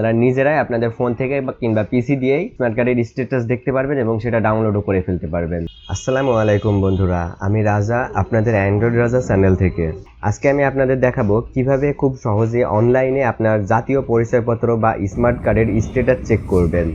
আপনারা নিজেরাই আপনাদের ফোন থেকে বা কিংবা পিসি দিয়েই স্মার্ট কার্ডের স্ট্যাটাস দেখতে পারবেন এবং সেটা ডাউনলোডও করে ফেলতে পারবেন। আসসালামু আলাইকুম বন্ধুরা, আমি রাজা, আপনাদের অ্যান্ড্রয়েড রাজা চ্যানেল থেকে। আজকে আমি আপনাদের দেখাবো কীভাবে খুব সহজে অনলাইনে আপনার জাতীয় পরিচয়পত্র বা স্মার্ট কার্ডের স্ট্যাটাস চেক করবেন।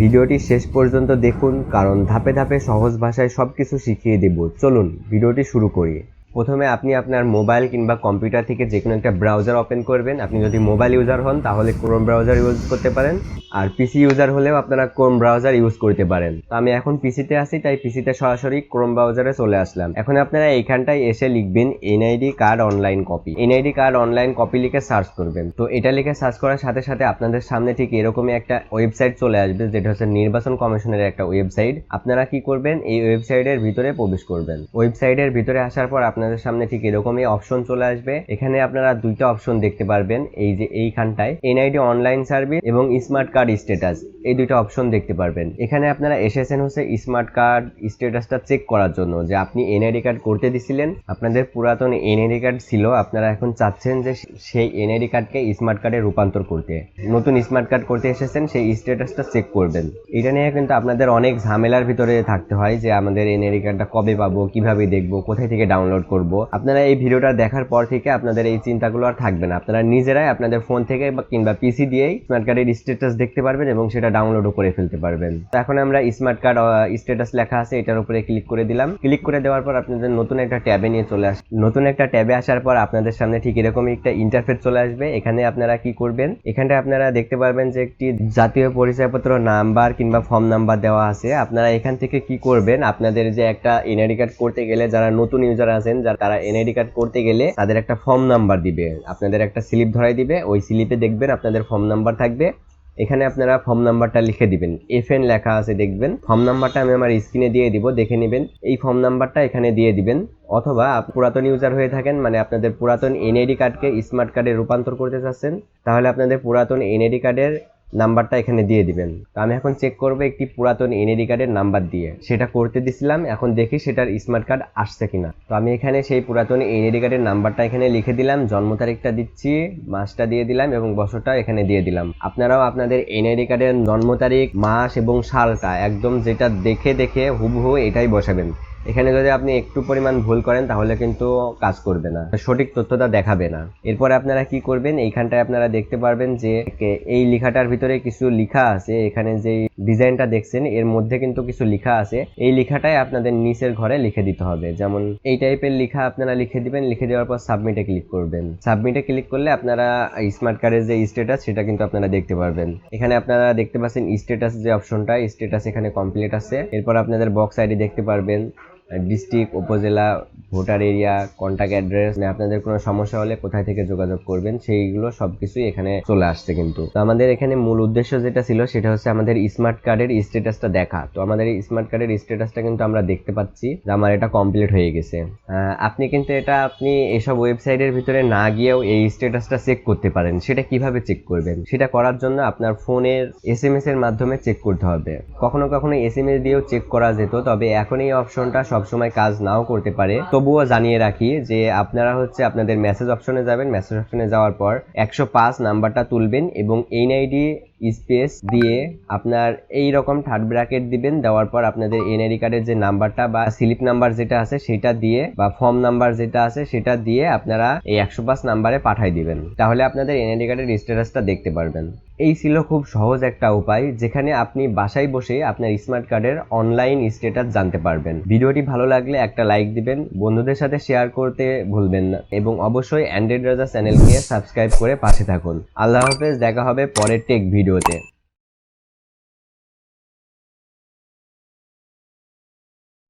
ভিডিওটি শেষ পর্যন্ত দেখুন, কারণ ধাপে ধাপে সহজ ভাষায় সব কিছু শিখিয়ে দেব। চলুন, ভিডিওটি শুরু করি। প্রথমে আপনি আপনার মোবাইল কিংবা কম্পিউটার থেকে যে কোনো একটা ব্রাউজার ওপেন করবেন। আপনি যদি মোবাইল ইউজার হন, তাহলে ক্রোম ব্রাউজার ইউজ করতে পারেন। আর পিসি ইউজার হলেও আপনারা ক্রোম ব্রাউজার ইউজ করতে পারেন। তো আমি এখন পিসিতে আছি, তাই পিসিতে সরাসরি ক্রোম ব্রাউজারে চলে আসলাম। এখন আপনারা এইখানটায় এসে লিখবেন NID card online copy NID card online copy লিখে সার্চ করবেন। তো এটা লিখে সার্চ করার সাথে সাথে আপনাদের সামনে ঠিক এরকমই একটা ওয়েবসাইট চলে আসবে, যেটা হচ্ছে নির্বাচন কমিশনের একটা ওয়েবসাইট আপনারা কি করবেন? এই ওয়েবসাইটের ভিতরে প্রবেশ করবেন। ওয়েবসাইটের ভিতরে আসার পর আপনাদের সামনে ঠিক এরকমই অপশন চলে আসবে। এখানে আপনারা দুইটা অপশন দেখতে পারবেন, এই যে এইখানটায়। এনআইডি অনলাইন সার্ভিস এবং স্মার্ট কার্ড স্ট্যাটাস এই দুইটা অপশন দেখতে পারবেন। এখানে আপনারা এসেছেন হচ্ছে স্মার্ট কার্ড স্ট্যাটাসটা চেক করার জন্য, যে আপনি এনআইডি কার্ড করতে দিছিলেন। আপনাদের পুরাতন এনআইডি কার্ড ছিল, আপনারা এখন চাচ্ছেন যে সেই এনআইডি কার্ডকে স্মার্ট কার্ডে রূপান্তর করতে। নতুন স্মার্ট কার্ড করতে এসেছেন, সেই স্ট্যাটাসটা চেক করবেন। এটা নিয়ে কিন্তু আপনাদের অনেক ঝামেলার ভিতরে থাকতে হয়, যে আমাদের এনআইডি কার্ডটা কবে পাবো, কীভাবে দেখব, কোথায় থেকে ডাউনলোড করব। আপনারা এই ভিডিওটা দেখার পর থেকে আপনাদের এই চিন্তাগুলো আর থাকবে না। আপনারা নিজেরাই আপনাদের ফোন থেকে কিংবা পিসি দিয়েই স্মার্ট কার্ডের স্ট্যাটাস দেখতে পারবেন এবং সেটা ডাউনলোডও করে ফেলতে পারবেন। তো এখন আমরা স্মার্ট কার্ড স্ট্যাটাস লেখা আছে, এটার উপরে ক্লিক করে দিলাম। ক্লিক করে দেওয়ার পর আপনাদের নতুন একটা ট্যাবে নিয়ে চলে আস নতুন একটা ট্যাবে আসার পর আপনাদের সামনে ঠিক এরকমই একটা ইন্টারফেস চলে আসবে। এখানে আপনারা কি করবেন? এখানটা আপনারা দেখতে পারবেন যে একটি জাতীয় পরিচয়পত্র নাম্বার কিংবা ফর্ম নাম্বার দেওয়া আছে। আপনারা এখান থেকে কি করবেন? আপনাদের যে একটা এনআইডি কার্ড করতে গেলে যারা নতুন ইউজার আছেন যারা, তারা এনআইডি কার্ড করতে গেলে তাদের একটা ফর্ম নাম্বার দিবে। আপনাদের একটা স্লিপ ধরাই দিবে। ওই স্লিপে দেখবেন আপনাদের ফর্ম নাম্বার থাকবে। এখানে আপনারা ফর্ম নাম্বারটা লিখে দিবেন। এফ এন লেখা আছে, দেখবেন। ফর্ম নাম্বারটা আমি আমার স্ক্রিনে দিয়ে দিব, দেখে নেবেন। এই ফর্ম নাম্বারটা এখানে দিয়ে দিবেন। অথবা পুরাতন ইউজার হয়ে থাকেন মানে আপনাদের পুরাতন এনআইডি কার্ডকে স্মার্ট কার্ডে রূপান্তর করতে চাচ্ছেন, তাহলে আপনাদের পুরাতন এনআইডি কার্ডের নাম্বারটা এখানে দিয়ে দিবেন। তো আমি এখন চেক করব একটি পুরাতন এনআইডি কার্ডের নাম্বার দিয়ে। সেটা করতে দিছিলাম, এখন দেখি সেটার স্মার্ট কার্ড আসছে কিনা। তো আমি এখানে সেই পুরাতন এনআইডি কার্ডের নাম্বারটা এখানে লিখে দিলাম, জন্ম তারিখটা দিচ্ছি, মাসটা দিয়ে দিলাম এবং বছরটা এখানে দিয়ে দিলাম। আপনারাও আপনাদের এনআইডি কার্ডের জন্ম তারিখ, মাস এবং সালটা একদম যেটা দেখে দেখে হুবহু এটাই বসাবেন। এখানে যদি আপনি একটু পরিমাণ ভুল করেন, তাহলে কিন্তু কাজ করবে না। সঠিক তথ্যটা দেখাবে না। এরপরে আপনারা কি করবেন? এইখানটায় আপনারা দেখতে পারবেন যে এই লেখাটার ভিতরে কিছু লেখা আছে। এখানে যে ডিজাইনটা দেখছেন, এর মধ্যে কিন্তু কিছু লেখা আছে। এই লেখাটাই আপনাদের নিচের ঘরে লিখে দিতে হবে। যেমন এই টাইপের লেখা আপনারা লিখে দিবেন, লিখে দেওয়ার পর সাবমিটে ক্লিক করবেন। সাবমিটে ক্লিক করলে আপনারা স্মার্ট কার্ডের যে স্ট্যাটাস সেটা কিন্তু আপনারা দেখতে পারবেন। এখানে আপনারা দেখতে পাচ্ছেন স্ট্যাটাস যে অপশনটা স্ট্যাটাস এখানে কমপ্লিট আছে। এরপর আপনাদের বক্স আইডি দেখতে পারবেন। ডিস্ট্রিক্ট, উপজেলা, ভোটার এরিয়া কন্ট্যাক্ট অ্যাড্রেস মানে আপনাদের কোনো সমস্যা হলে কোথায় থেকে যোগাযোগ করবেন, সেইগুলো সবকিছুই এখানে চলে আসছে কিন্তু। তো আমাদের এখানে মূল উদ্দেশ্য যেটা ছিল, সেটা হচ্ছে আমাদের স্মার্ট কার্ডের স্ট্যাটাসটা দেখা। তো আমাদের এই স্মার্ট কার্ডের স্ট্যাটাসটা কিন্তু আমরা দেখতে পাচ্ছি যে আমার এটা কমপ্লিট হয়ে গেছে। আপনি কিন্তু এটা আপনি এসব ওয়েবসাইটের ভিতরে না গিয়েও এই স্ট্যাটাসটা চেক করতে পারেন। সেটা কীভাবে চেক করবেন? সেটা করার জন্য আপনার ফোনের এস এম এস এর মাধ্যমে চেক করতে হবে। কখনো কখনো এস এম এস দিয়েও চেক করা যেত, তবে এখন এই অপশনটা সবসময় কাজ নাও করতে পারে। তবুও জানিয়ে রাখি যে আপনারা হচ্ছে আপনাদের মেসেজ অপশনে যাবেন। মেসেজ অপশনে যাওয়ার পর একশো পাঁচ নাম্বারটা তুলবেন এবং এই আইডি স্পেস দিয়ে আপনার এই রকম থার্ড ব্র্যাকেট দিবেন, দেওয়ার পর আপনাদের এনআইডি কার্ডের যে নাম্বারটা বা স্লিপ নাম্বার যেটা আছে সেটা দিয়ে বা ফর্ম নাম্বার যেটা আছে সেটা দিয়ে আপনারা এই একশো পাঁচ নাম্বারে পাঠাই দিবেন। তাহলে আপনাদের এনআইডি কার্ডের স্ট্যাটাসটা দেখতে পারবেন। এই ছিল খুব সহজ একটা উপায়, যেখানে আপনি বাসায় বসে আপনার স্মার্ট কার্ডের অনলাইন স্ট্যাটাস জানতে পারবেন। ভিডিওটি ভালো লাগলে একটা লাইক দিবেন, বন্ধুদের সাথে শেয়ার করতে ভুলবেন না, এবং অবশ্যই অ্যান্ড্রয়েড রাজা চ্যানেলকে সাবস্ক্রাইব করে পাশে থাকুন। আল্লাহ হাফেজ, দেখা হবে পরের টেক ভিডিওতে